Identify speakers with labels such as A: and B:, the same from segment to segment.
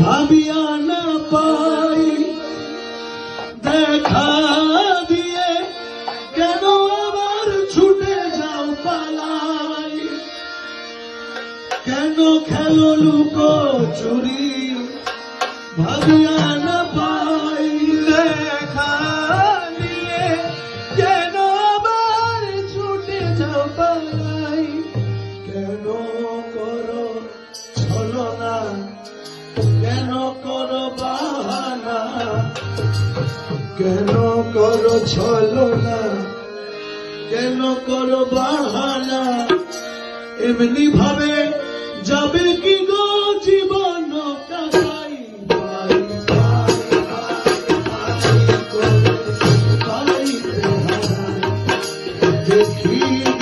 A: ভাবিয়া না পাই, দেখা দিয়ে কেন ছুটে যাও পালাই? কেন খেলো লুকো চুরি? ভাবিয়া না কেন করো ছলনা কেন করো বাহানা এমনি ভাবে যাবে কি গো জীবন দেখি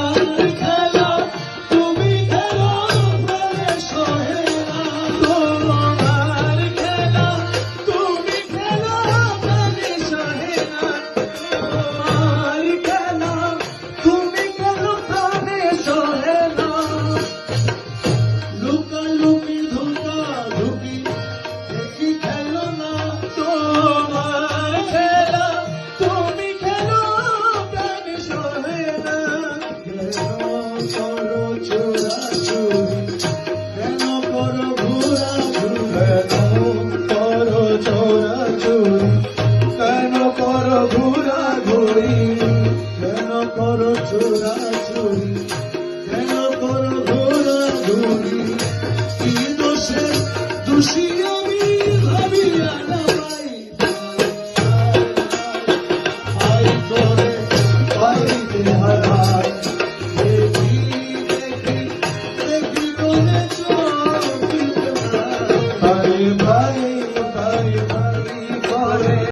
A: চোরাচুরি কেন করো ঘোরা ঘুরি কি দোষে দোষী আমি ভাবিয়া না পাই আই করে পাইতে হারাই